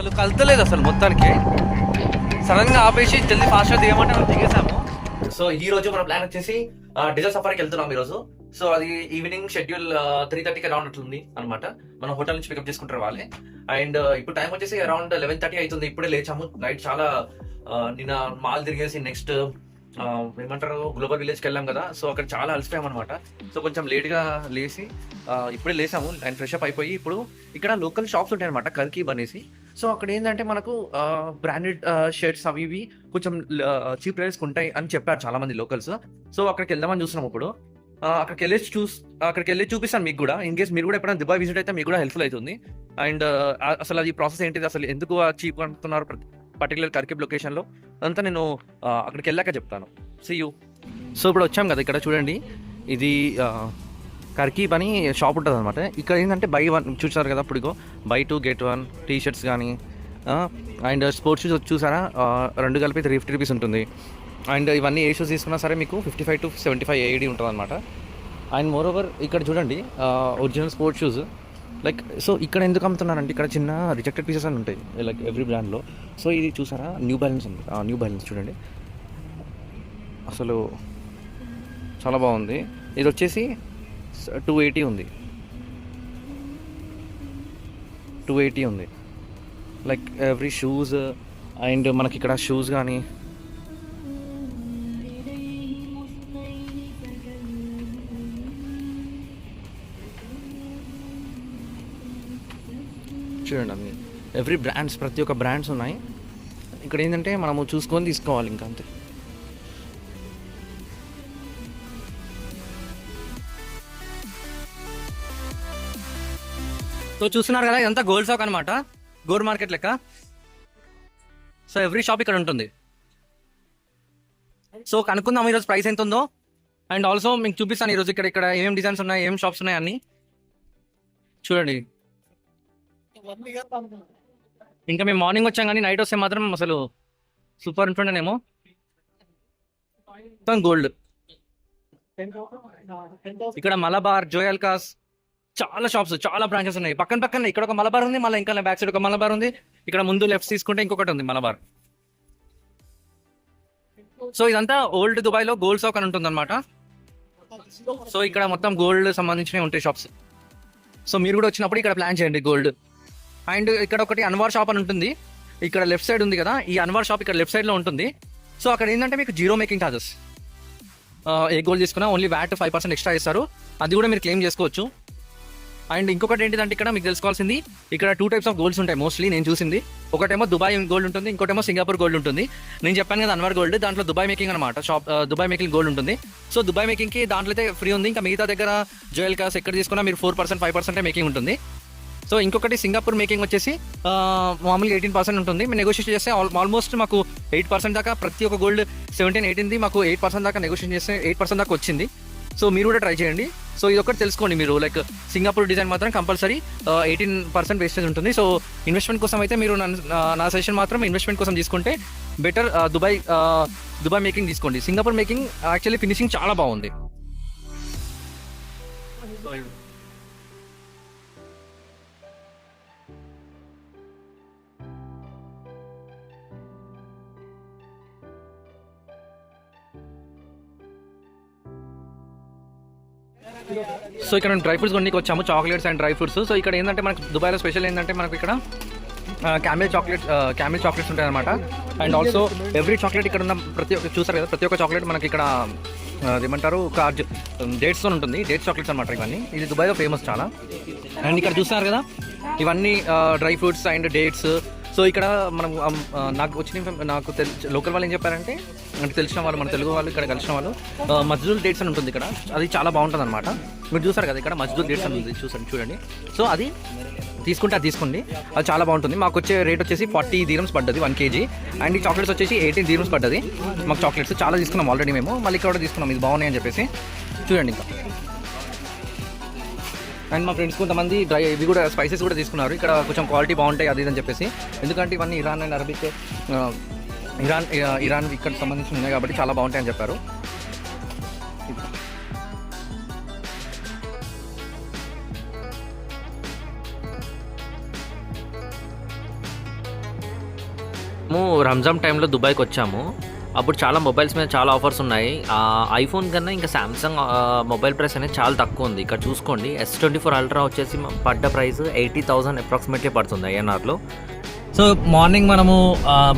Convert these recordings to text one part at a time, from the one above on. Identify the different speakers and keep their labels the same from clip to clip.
Speaker 1: అసలు కలతలేదు అసలు మొత్తానికి. సడన్గా ఆపేసి జల్దీ ఫాస్ట్గా దిగమంటే మనం దిగేసాము సో ఈ రోజు మన ప్లాన్ వచ్చేసి డిజల్ సఫారీకి వెళ్తున్నాం ఈరోజు. సో అది ఈవినింగ్ షెడ్యూల్ త్రీ థర్టీకి అరౌండ్ అట్లుంది అనమాట మనం హోటల్ నుంచి పికప్ చేసుకుంటారు వాళ్ళే. అండ్ ఇప్పుడు టైం వచ్చేసి అరౌండ్ లెవెన్ థర్టీ అవుతుంది ఇప్పుడే లేచాము. నైట్ చాలా నిన్న మాల్ తిరిగేసి నెక్స్ట్ ఏమంటారు గ్లోబల్ విలేజ్కి వెళ్ళాం కదా. సో అక్కడ చాలా అలసిపోయాం అనమాట సో కొంచెం లేట్గా లేచి ఇప్పుడే లేసాము. అండ్ ఫ్రెష్ అప్ అయిపోయి ఇప్పుడు ఇక్కడ లోకల్ షాప్స్ ఉంటాయి అనమాట కర్కీబ్ అనేసి. సో అక్కడ ఏంటంటే మనకు బ్రాండెడ్ షర్ట్స్ అవి ఇవి కొంచెం చీప్ ప్రైస్కి ఉంటాయి అని చెప్పారు చాలా మంది లోకల్స్ సో అక్కడికి వెళ్దామని చూస్తున్నాం ఇప్పుడు. అక్కడికి వెళ్ళేసి చూస్ అక్కడికి వెళ్ళి చూపిస్తాను మీకు కూడా. ఇన్ కేస్ మీరు కూడా ఎప్పుడైనా దుబాయ్ విజిట్ అయితే మీకు కూడా హెల్ప్ఫుల్ అవుతుంది. అండ్ అసలు అది ప్రాసెస్ ఏంటిది? అసలు ఎందుకు చీప్ అంటున్నారు పర్టికులర్ కర్కిబ్ లొకేషన్లో అంతా నేను అక్కడికి వెళ్ళాక చెప్తాను. సీ యూ సో ఇప్పుడు వచ్చాం కదా ఇక్కడ చూడండి. ఇది కర్కీప్ అని షాప్ ఉంటుంది అనమాట ఇక్కడ ఏంటంటే బై వన్ చూసారు కదా ఇప్పుడు buy two get one T shirts కానీ అండ్ స్పోర్ట్స్ షూస్ చూసారా? రెండు కలిపి త్రీ ఫిఫ్టీ రూపీస్ ఉంటుంది. అండ్ ఇవన్నీ ఏ షూస్ తీసుకున్నా సరే మీకు fifty five to seventy five AD ఉంటుంది అనమాట అండ్ మోర్ ఓవర్ ఇక్కడ చూడండి original sports shoes like so ఇక్కడ ఎందుకు అమ్ముతున్నారంటే ఇక్కడ చిన్న రిజెక్టెడ్ పీసెస్ అని ఉంటాయి లైక్ ఎవ్రీ బ్రాండ్లో సో ఇది చూసారా? న్యూ బ్యాలెన్స్ ఉంది. న్యూ బ్యాలెన్స్ చూడండి. అసలు చాలా బాగుంది. ఇది వచ్చేసి టూ ఎయిటీ ఉంది. టూ ఎయిటీ ఉంది. లైక్ ఎవ్రీ షూస్ అండ్ మనకి ఇక్కడ షూస్ కానీ చూడండి అన్ని. ఎవ్రీ బ్రాండ్స్ ప్రతి ఒక్క బ్రాండ్స్ ఉన్నాయి. ఇక్కడ ఏంటంటే మనము చూసుకొని తీసుకోవాలి ఇంకా అంతే. సో చూస్తున్నారు కదా ఇదంతా గోల్డ్ షాప్ అనమాట గోల్డ్ మార్కెట్ లెక్క. సో ఎవ్రీ షాప్ ఇక్కడ ఉంటుంది. సో కనుక్కుందాం ఈరోజు ప్రైస్ ఎంత ఉందో అండ్ ఆల్సో మీకు చూపిస్తాను ఈరోజు ఇక్కడ ఇక్కడ ఏమేమి డిజైన్స్ ఉన్నాయి ఏం షాప్స్ ఉన్నాయి అన్ని. చూడండి. ఇంకా మేము మార్నింగ్ వచ్చాం కానీ నైట్ వస్తే మాత్రం అసలు సూపర్ ఉంటుండేనేమో. మొత్తం గోల్డ్. ఇక్కడ మలబార్ జోయల్కాస్ చాలా షాప్స్ చాలా బ్రాంచెస్ ఉన్నాయి. పక్కన పక్కన ఇక్కడ ఒక మలబార్ ఉంది మళ్ళీ ఇంకా బ్యాక్ సైడ్ ఒక మలబార్ ఉంది. ఇక్కడ ముందు లెఫ్ట్ తీసుకుంటే ఇంకొకటి ఉంది మలబార్. సో ఇదంతా ఓల్డ్ దుబాయ్లో గోల్డ్ షాప్ అని ఉంటుంది అనమాట సో ఇక్కడ మొత్తం గోల్డ్ సంబంధించినవి ఉంటాయి షాప్స్ సో మీరు కూడా వచ్చినప్పుడు ఇక్కడ ప్లాన్ చేయండి గోల్డ్ అండ్ ఇక్కడ ఒకటి అన్వార్ షాప్ అని ఉంటుంది. ఇక్కడ లెఫ్ట్ సైడ్ ఉంది కదా ఈ అన్వార్ షాప్ ఇక్కడ లెఫ్ట్ సైడ్లో ఉంటుంది. సో అక్కడ ఏంటంటే మీకు జీరో మేకింగ్ ఛార్జెస్ ఏ గోల్డ్ తీసుకున్నా only VAT five percent extra ఇస్తారు. అది కూడా మీరు క్లెయిమ్ చేసుకోవచ్చు. అండ్ ఇంకొకటి ఏంటిదంటే ఇక్కడ మీకు తెలుసుకోవాల్సింది ఇక్కడ టూ టైప్స్ ఆఫ్ గోల్డ్స్ ఉంటాయి మోస్ట్లీ నేను చూసింది. ఒకటేమో దుబాయ్ గోల్డ్ ఉంటుంది ఇంకోటేమో సింగపూర్ గోల్డ్ ఉంటుంది. నేను చెప్పాను కదా అన్వర్ గోల్డ్ దాంట్లో దుబాయ్ మేకింగ్ అనమాట షాప్ దుబాయ్ మేకింగ్ గోల్డ్ ఉంటుంది. సో దుబాయ్ మేకింగ్కి దాంట్లో అయితే ఫ్రీ ఉంది. ఇంకా మిగతా దగ్గర జ్యువెల్ కాస్ ఎక్కడ తీసుకున్నా మీరు four percent five percent making ఉంటుంది. సో ఇంకొకటి సింగపూర్ మేకింగ్ వచ్చేసి మామూలుగా ఎయిటీన్ పర్సెంట్ ఉంటుంది. మేము నెగోషియేట్ చేస్తే ఆల్మోస్ట్ మాకు ఎయిట్ పర్సెంట్ దాకా ప్రతి ఒక్క గోల్డ్ సెవెంటీన్ ఎయిటీన్ది మాకు ఎయిట్ పర్సెంట్ దాకా నెగోషియేట్ చేస్తే ఎయిట్ పర్సెంట్ దాకా వచ్చింది. సో మీరు కూడా ట్రై చేయండి. సో ఇది ఒకటి తెలుసుకోండి మీరు. లైక్ సింగపూర్ డిజైన్ మాత్రం కంపల్సరీ ఎయిటీన్ పర్సెంట్ వేస్టేజ్ ఉంటుంది. సో ఇన్వెస్ట్మెంట్ కోసం అయితే మీరు నా- నా సజెషన్ మాత్రం ఇన్వెస్ట్మెంట్ కోసం తీసుకుంటే బెటర్ దుబాయ్ దుబాయ్ మేకింగ్ తీసుకోండి. సింగపూర్ మేకింగ్ యాక్చువల్లీ ఫినిషింగ్ చాలా బాగుంది. సో ఇక్కడ డ్రై ఫ్రూట్స్ కొన్ని వచ్చాము chocolates and dry fruits. So ఇక్కడ ఏంటంటే మనకు దుబాయ్లో స్పెషల్ ఏంటంటే మనకు ఇక్కడ క్యామిల్ చాక్లెట్ క్యామిల్ చాక్లెట్స్ ఉంటాయి అనమాట అండ్ ఆల్సో ఎవ్రీ చాక్లెట్ ఇక్కడ ఉన్న ప్రతి ఒక్క చూసారు కదా ప్రతి ఒక్క చాక్లెట్ మనకి ఇక్కడ ఏమంటారు కార్జ్ డేట్స్తో ఉంటుంది. డేట్స్ చాక్లెట్స్ అనమాట ఇవన్నీ. ఇది దుబాయ్లో ఫేమస్ చాలా. అండ్ ఇక్కడ చూస్తున్నారు కదా ఇవన్నీ dry fruits and dates so ఇక్కడ మనం నాకు వచ్చిన నాకు తెలిసి లోకల్ వాళ్ళు ఏం చెప్పారంటే అంటే తెలిసిన వాళ్ళు మన తెలుగు వాళ్ళు ఇక్కడ కలిసిన వాళ్ళు మజ్దూల్ డేట్స్ అని ఉంటుంది ఇక్కడ. అది చాలా బాగుంటుంది అనమాట మీరు చూసారు కదా ఇక్కడ మజ్దూల్ డేట్స్ అని ఉంది చూసండి చూడండి. సో అది తీసుకుంటే అది తీసుకోండి. అది చాలా బాగుంటుంది. మాకు వచ్చే రేట్ వచ్చేసి ఫార్టీ దీరమ్స్ పడ్డది వన్ కేజీ అండ్ ఈ చాక్లెట్స్ వచ్చేసి ఎయిటీన్ దీరమ్స్ పడ్డది. మాకు చాక్లెట్స్ చాలా తీసుకున్నాం ఆల్రెడీ మేము. మళ్ళీ ఇక్కడ కూడా తీసుకున్నాం. ఇది బాగున్నాయి అని చెప్పేసి. చూడండి ఇంకా. అండ్ మా ఫ్రెండ్స్ కొంతమంది డ్రై ఇవి కూడా స్పైసెస్ కూడా తీసుకున్నారు. ఇక్కడ కొంచెం క్వాలిటీ బాగుంటాయి అది ఇది అని చెప్పేసి. ఎందుకంటే ఇవన్నీ Iran and Arabic Iran Iran ఇక్కడ సంబంధించి ఉన్నాయి కాబట్టి చాలా బాగుంటాయి అని చెప్పారు.
Speaker 2: మేము రంజాన్ టైంలో దుబాయ్కి వచ్చాము. అప్పుడు చాలా మొబైల్స్ మీద చాలా ఆఫర్స్ ఉన్నాయి. ఐఫోన్ కన్నా ఇంకా సామ్సంగ్ మొబైల్ ప్రైస్ అనేది చాలా తక్కువ ఉంది. ఇక్కడ చూసుకోండి. ఎస్ ట్వంటీ ఫోర్ అల్ట్రా వచ్చేసి పడ్డ ప్రైస్ ఎయిటీ థౌసండ్ అప్రాక్సిమేట్లీ పడుతుంది ఐఎన్ఆర్లో.
Speaker 1: సో మార్నింగ్ మనము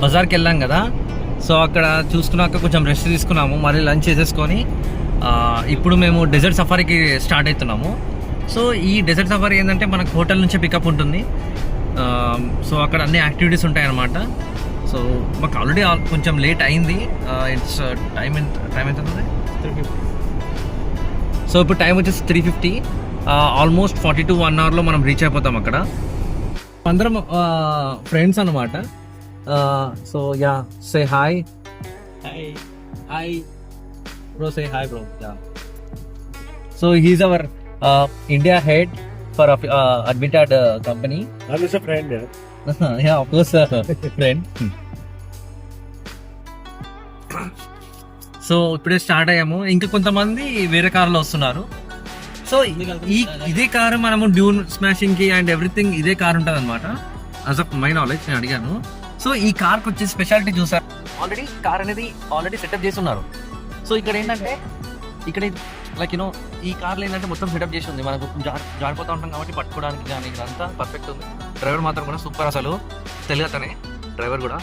Speaker 1: బజార్కి వెళ్ళాం కదా. సో అక్కడ చూసుకున్నాక కొంచెం రెస్ట్ తీసుకున్నాము. మళ్ళీ లంచ్ చేసేసుకొని ఇప్పుడు మేము డెజర్ట్ సఫారీకి స్టార్ట్ అవుతున్నాము. సో ఈ డెజర్ట్ సఫారీ ఏంటంటే మనకు హోటల్ నుంచే పికప్ ఉంటుంది. సో అక్కడ అన్ని యాక్టివిటీస్ ఉంటాయి అన్నమాట సో మాకు ఆల్రెడీ కొంచెం లేట్ అయింది. ఇట్స్ టైం ఎంత టైం ఎంత ఉంది సో ఇప్పుడు టైం వచ్చేసి three fifty almost forty to one అవర్లో మనం రీచ్ అయిపోతాం అక్కడ. అందరం ఫ్రెండ్స్ అనమాట so yeah say hi hi hi bro say hi bro yeah so he's our India head for admitted company.
Speaker 3: Yeah.
Speaker 1: Yeah of course friend so ఇప్పుడే start అయ్యాము. ఇంకా కొంతమంది వేరే కార్లో వస్తున్నారు. సో ఈ ఇదే కారు మనము డ్యూన్ స్మాషింగ్కి అండ్ ఎవ్రీథింగ్ ఇదే కార్ ఉంటుంది అనమాట అస్ ఆఫ్ మై నాలెడ్జ్ నేను అడిగాను. సో ఈ కార్కి వచ్చే స్పెషాలిటీ చూసారు ఆల్రెడీ కార్ అనేది ఆల్రెడీ సెటప్ చేసి ఉన్నారు సో ఇక్కడ ఏంటంటే ఇక్కడ లైక్ యూనో ఈ కార్లో ఏంటంటే మొత్తం సెటప్ చేసి ఉంది. మనకు జారిపోతూ ఉంటాం కాబట్టి పట్టుకోవడానికి కానీ ఇదంతా పర్ఫెక్ట్ ఉంది. డ్రైవర్ మాత్రం కూడా సూపర్ అసలు. తెలియతనే డ్రైవర్ కూడా.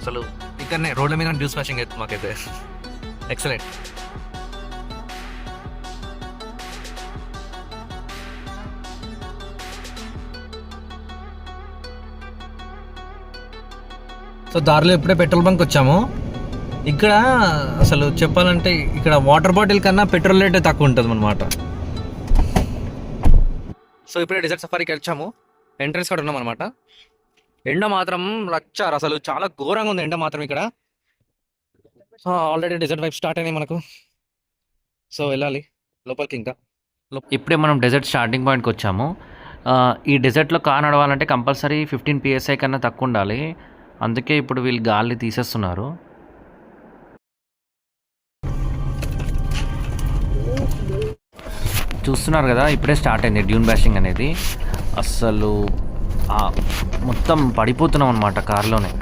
Speaker 1: అసలు ఇక్కడనే రోడ్ల మీద డ్యూస్ స్మాషింగ్ అయితే మాకైతే. ఎక్సలెంట్ సో దారిలో ఇప్పుడే పెట్రోల్ బంక్ వచ్చాము. ఇక్కడ అసలు చెప్పాలంటే ఇక్కడ వాటర్ బాటిల్ కన్నా పెట్రోల్ రేట్ తక్కువ ఉంటుంది అనమాట సో ఇప్పుడే డిజర్ట్ సఫారీకి వచ్చాము. ఎంట్రన్స్ కూడా ఉన్నాం అనమాట ఎండ మాత్రం రచ్చారు అసలు. చాలా ఘోరంగా ఉంది ఎండ మాత్రం ఇక్కడ. సో ఆల్రెడీ డిజర్ట్ వైపు స్టార్ట్ అయినాయి మనకు. సో వెళ్ళాలి. లోపలికి ఇంకా.
Speaker 2: ఇప్పుడే మనం డెజర్ట్ స్టార్టింగ్ పాయింట్కి వచ్చాము. ఈ డెజర్ట్లో కార్ నడవాలంటే కంపల్సరీ ఫిఫ్టీన్ పిఎస్ఐ కన్నా తక్కువ ఉండాలి. అందుకే ఇప్పుడు వీళ్ళు గాలి తీసేస్తున్నారు. చూస్తున్నారు కదా ఇప్పుడే స్టార్ట్ అయింది డ్యూన్ బ్యాషింగ్ అనేది. అస్సలు మొత్తం పడిపోతున్నాం అనమాట కార్లోనే.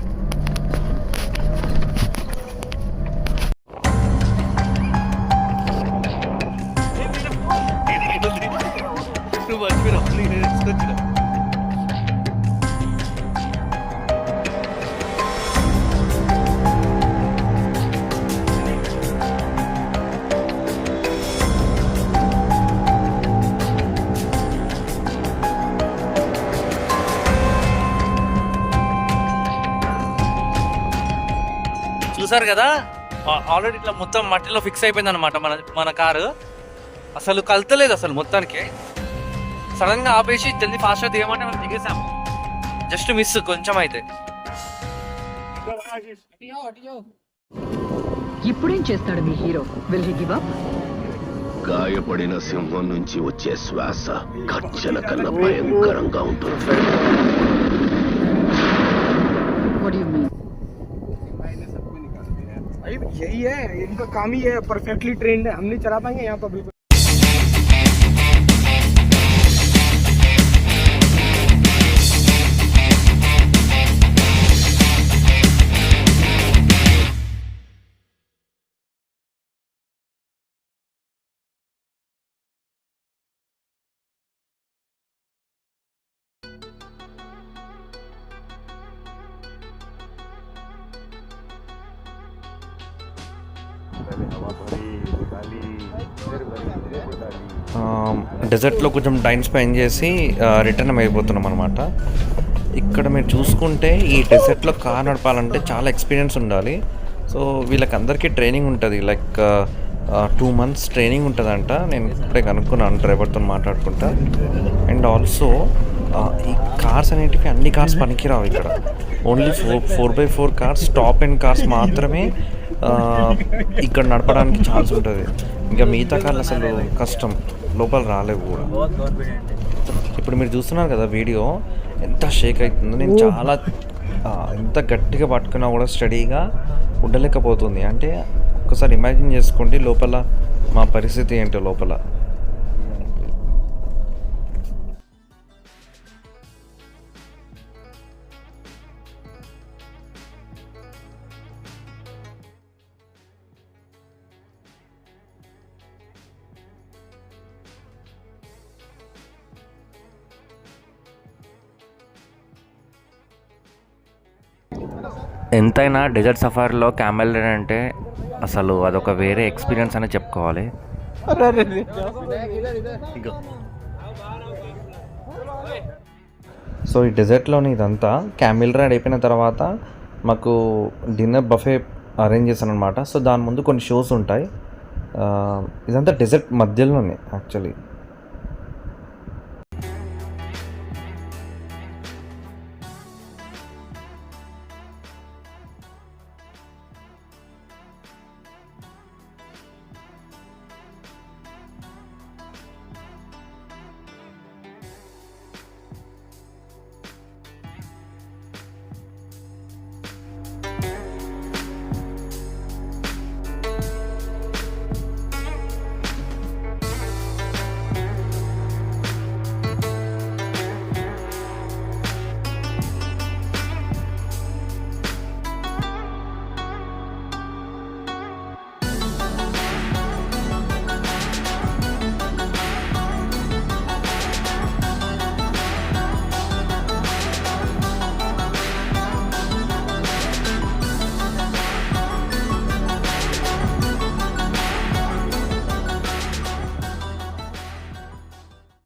Speaker 1: చూసారు కదా? ఆల్రెడీ ఇట్లా మొత్తం మట్టిలో ఫిక్స్ అయిపోయింది అనమాట మన మన కారు అసలు కలతలేదు అసలు మొత్తానికి. సడన్గా ఆపేసి జల్దీ ఫాస్ట్గా దిగమంటే మనం దిగేసాము. జస్ట్ మిస్ కొంచెం అయితే.
Speaker 4: ఇప్పుడేం చేస్తాడు మీ hero? Will he give up
Speaker 5: గాయపడిన సింహం నుంచి వచ్చే శ్వాస కచ్చల కన్నా భయంకరంగా ఉంటుంది.
Speaker 4: వాట్ యు మీన్
Speaker 3: भाई यही है, इनका काम ही है परफेक्टली ट्रेंड है। हम नहीं चला पाएँगे यहाँ पर
Speaker 2: డెజర్ట్లో కొంచెం టైం స్పెండ్ చేసి రిటర్న్ అయిపోతున్నాం అనమాట ఇక్కడ మీరు చూసుకుంటే ఈ డెజర్ట్లో కార్ నడపాలంటే చాలా ఎక్స్పీరియన్స్ ఉండాలి. సో వీళ్ళకి అందరికీ ట్రైనింగ్ ఉంటుంది. లైక్ టూ మంత్స్ ట్రైనింగ్ ఉంటుందంట. నేను ఇప్పుడే కనుక్కున్నాను డ్రైవర్తో మాట్లాడుకుంటా. అండ్ ఆల్సో ఈ కార్స్ అనేటివి అన్ని కార్స్ పనికిరావు ఇక్కడ. Only four four by four cars top and cars మాత్రమే ఇక్కడ నడపడానికి ఛాన్స్ ఉంటుంది. ఇంకా మిగతా కార్లు అసలు కష్టం. లోపల రాలేవు కూడా. ఇప్పుడు మీరు చూస్తున్నారు కదా వీడియో ఎంత షేక్ అవుతుందో. నేను చాలా ఎంత గట్టిగా పట్టుకున్నా కూడా స్టడీగా ఉండలేకపోతుంది. అంటే ఒకసారి ఇమాజిన్ చేసుకోండి లోపల మా పరిస్థితి ఏంటో లోపల.
Speaker 1: ఎంతైనా డెజర్ట్ సఫారీలో క్యామెల్ రైడ్ అంటే అసలు అదొక వేరే ఎక్స్పీరియన్స్ అని చెప్పుకోవాలి. సో ఈ డెజర్ట్లోని ఇదంతా క్యామిల్ రైడ్ అయిపోయిన తర్వాత మాకు డిన్నర్ బఫే అరేంజ్ చేశాను అనమాట సో దాని ముందు కొన్ని షోస్ ఉంటాయి. ఆ, ఇదంతా డెజర్ట్ మధ్యలోనే యాక్చువల్లీ